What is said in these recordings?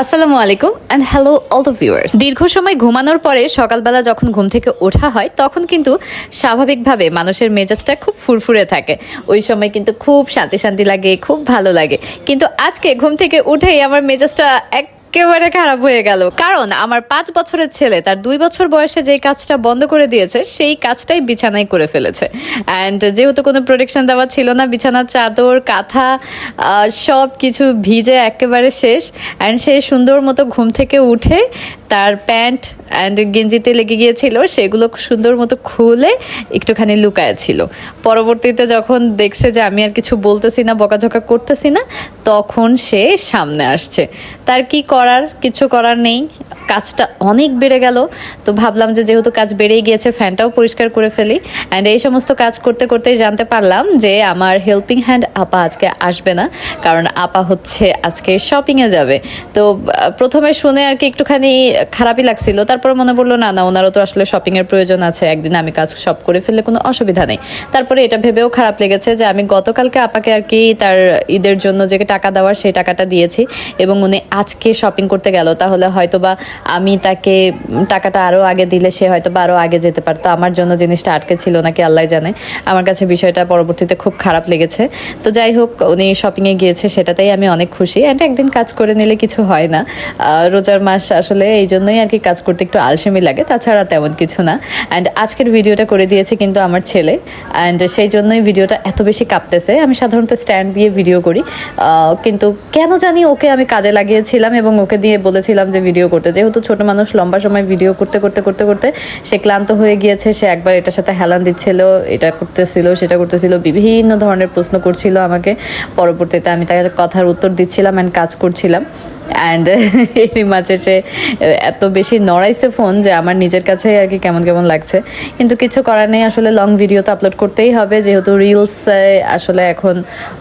আসসালামু আলাইকুম and hello all the viewers দীর্ঘ সময় ঘুমানোর পরে সকালবেলা যখন ঘুম থেকে ওঠা হয়, তখন কিন্তু স্বাভাবিকভাবে মানুষের মেজাজটা খুব ফুরফুরে থাকে। ওই সময় কিন্তু খুব শান্তি শান্তি লাগে, খুব ভালো লাগে। কিন্তু আজকে ঘুম থেকে উঠেই আমার মেজাজটা এক একেবারে খারাপ হয়ে গেল। কারণ আমার পাঁচ বছরের ছেলে, তার দুই বছর বয়সে যে কাজটা বন্ধ করে দিয়েছে, সেই কাজটাই বিছানায় করে ফেলেছে। অ্যান্ড যেহেতু কোনো প্রোটেকশন দেওয়া ছিল না বিছানার চাদর, কাঁথা সব কিছু ভিজে একেবারে শেষ। অ্যান্ড সে সুন্দর মতো ঘুম থেকে উঠে তার প্যান্ট অ্যান্ড গেঞ্জিতে লেগে গিয়েছিল, সেগুলো সুন্দর মতো খুলে একটুখানি লুকায় ছিল পরবর্তীতে যখন দেখছে যে আমি আর কিছু বলতেছি না, বকাঝকা করতেছি না, তখন সে সামনে আসছে। তার কি করার? কিছু করার নেই। কাজটা অনেক বেড়ে গেল। তো ভাবলাম যে যেহেতু কাজ বেড়েই গিয়েছে ফ্যানটাও পরিষ্কার করে ফেলি। অ্যান্ড এই সমস্ত কাজ করতে করতেই জানতে পারলাম যে আমার হেল্পিং হ্যান্ড আপা আজকে আসবে না, কারণ আপা হচ্ছে আজকে শপিংয়ে যাবে। তো প্রথমে শুনে আর কি একটুখানি খারাপই লাগছিল, তারপরে মনে পড়ল, না না, ওনারও তো আসলে শপিংয়ের প্রয়োজন আছে, একদিন আমি কাজ সব করে ফেললে কোনো অসুবিধা নেই। তারপরে এটা ভেবেও খারাপ লেগেছে যে আমি গতকালকে আপাকে আর কি তার ঈদের জন্য যে টাকা দেওয়ার সেই টাকাটা দিয়েছি এবং উনি আজকে শপিং করতে গেল, তাহলে হয়তোবা আমি তাকে টাকাটা আরও আগে দিলে সে হয়তো বা আরও আগে যেতে পারতো। আমার জন্য জিনিসটা আটকে ছিল নাকি আল্লাহ জানে। আমার কাছে বিষয়টা পরবর্তীতে খুব খারাপ লেগেছে। তো যাই হোক, উনি শপিংয়ে গিয়েছে, সেটাতেই আমি অনেক খুশি। অ্যান্ড একদিন কাজ করে নিলে কিছু হয় না। রোজার মাস আসলে এই জন্যই আর কি কাজ করতে একটু আলসেমি লাগে, তাছাড়া তেমন কিছু না। অ্যান্ড আজকের ভিডিওটা করে দিয়েছে কিন্তু আমার ছেলে। অ্যান্ড সেই জন্যই ভিডিওটা এত বেশি কাঁপতেছে। আমি সাধারণত স্ট্যান্ড দিয়ে ভিডিও করি। কিন্তু কেন জানি ওকে আমি কাজে লাগিয়েছিলাম এবং ওকে দিয়ে বলেছিলাম যে ভিডিও করতে। যেহেতু ছোট মানুষ, লম্বা সময় ভিডিও করতে করতে করতে করতে সে ক্লান্ত হয়ে গিয়েছে। সে একবার এটার সাথে হেলান দিচ্ছিল, এটা করতেছিল, সেটা করতেছিল, বিভিন্ন ধরনের প্রশ্ন করছিল। আমাকে পরবর্তীতে আমি তার কথার উত্তর দিচ্ছিলাম অ্যান্ড কাজ করছিলাম। অ্যান্ড এরই মাঝে সে এত বেশি নড়াইছে ফোন যে আমার নিজের কাছে আর কি কেমন কেমন লাগছে। কিন্তু কিছু করার নেই, আসলে লং ভিডিও তো আপলোড করতেই হবে। যেহেতু রিলস আসলে এখন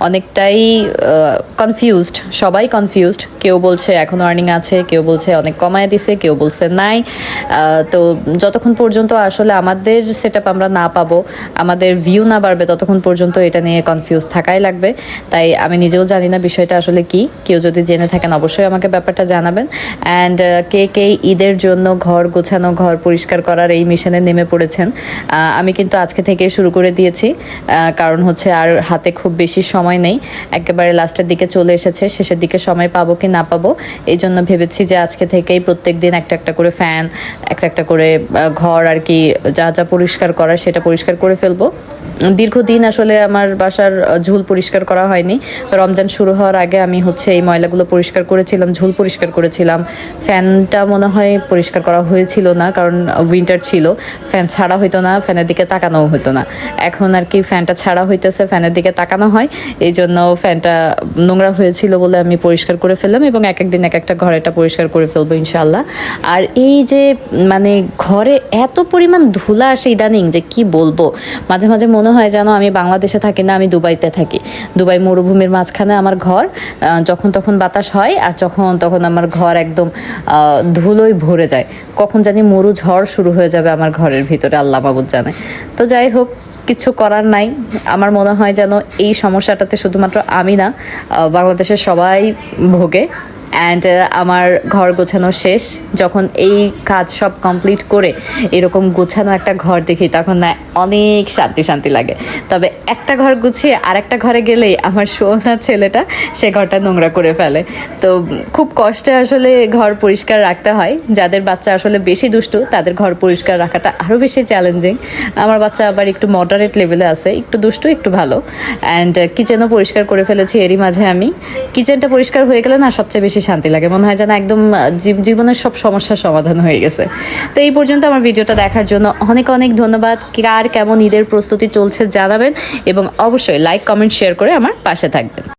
অনেকটাই কনফিউজড সবাই কনফিউজড কেউ বলছে এখন আর্নিং আছে, কেউ বলছে অনেক কমায় দিছে, কেউ বলছে নাই। তো যতক্ষণ পর্যন্ত আসলে আমাদের সেট আমরা না পাবো, আমাদের ভিউ না বাড়বে, ততক্ষণ পর্যন্ত এটা নিয়ে কনফিউজ থাকাই লাগবে। তাই আমি নিজেও জানি না বিষয়টা আসলে কি। কেউ যদি জেনে থাকেন অবশ্যই আমাকে ব্যাপারটা জানাবেন। অ্যান্ড কে কে ঈদের জন্য ঘর গোছানো, ঘর পরিষ্কার করার এই মিশনে নেমে পড়েছেন আমি কিন্তু আজকে থেকে শুরু করে দিয়েছি। কারণ হচ্ছে আর হাতে খুব বেশি সময় নেই। একেবারে লাস্টের দিকে চলে এসেছে, শেষের দিকে সময় পাবো কি না পাবো। এই জন্য ভেবেছি যে আজকে থেকেই প্রত্যেক দিন একটা একটা করে ফ্যান একটা একটা করে ঘর আর কি, যা যা পরিষ্কার করার সেটা পরিষ্কার করে ফেলব। দীর্ঘদিন আসলে আমার বাসার ঝুল পরিষ্কার করা হয়নি। রমজান শুরু হওয়ার আগে আমি হচ্ছে এই ময়লাগুলো পরিষ্কার করেছিলাম, ঝুল পরিষ্কার করেছিলাম। ফ্যানটা মনে হয় পরিষ্কার করা হয়েছিল না, কারণ উইন্টার ছিল। ফ্যান ছাড়া হইতো না ফ্যানের দিকে তাকানোও হতো না। এখন আর কি ফ্যানটা ছাড়া হইতেছে ফ্যানের দিকে তাকানো হয়। এই জন্য ফ্যানটা নোংরা হয়েছিল বলে আমি পরিষ্কার করে ফেললাম। এবং এক একদিন এক একটা ঘর এটা পরিষ্কার করে ফেলব ইনশাল্লাহ আর এই যে মানে ঘরে এত পরিমাণ ধুলা আসে ইদানিং যে কি বলব? মাঝে মাঝে মনে হয় যেন আমি বাংলাদেশে থাকি না, আমি দুবাইতে থাকি। দুবাই মরুভূমির মাঝখানে আমার ঘর যখন তখন বাতাস হয় আর যখন তখন আমার ঘর একদম ধুলোয় ভরে যায়। কখন জানি মরু ঝড় শুরু হয়ে যাবে আমার ঘরের ভিতরে, আল্লাহ বাবুদ জানে। তো যাই হোক কিছু করার নাই। আমার মনে হয় যেন এই সমস্যাটাতে শুধুমাত্র আমি না বাংলাদেশের সবাই ভোগে। অ্যান্ড আমার ঘর গোছানো শেষ। যখন এই কাজ সব কমপ্লিট করে এরকম গোছানো একটা ঘর দেখি, তখন না অনেক শান্তি শান্তি লাগে। তবে একটা ঘর গুছিয়ে আর একটা ঘরে গেলেই আমার সোনার ছেলেটা সে ঘরটা নোংরা করে ফেলে। তো খুব কষ্টে আসলে ঘর পরিষ্কার রাখতে হয়। যাদের বাচ্চা আসলে বেশি দুষ্টু, তাদের ঘর পরিষ্কার রাখাটা আরও বেশি চ্যালেঞ্জিং আমার বাচ্চা আবার একটু মডারেট লেভেলে আছে, একটু দুষ্টু, একটু ভালো। অ্যান্ড কিচেনও পরিষ্কার করে ফেলেছি এরই মাঝে আমি। কিচেনটা পরিষ্কার হয়ে গেলে না সবচেয়ে বেশি শান্তি লাগে। মনে হয় যেন একদম জীব- জীবনের সব সমস্যার সমাধান হয়ে গেছে। তো এই পর্যন্ত আমার ভিডিওটা দেখার জন্য অনেক অনেক ধন্যবাদ। কার কেমন ঈদের প্রস্তুতি চলছে জানাবেন এবং অবশ্যই লাইক কমেন্ট শেয়ার করে আমার পাশে থাকবেন।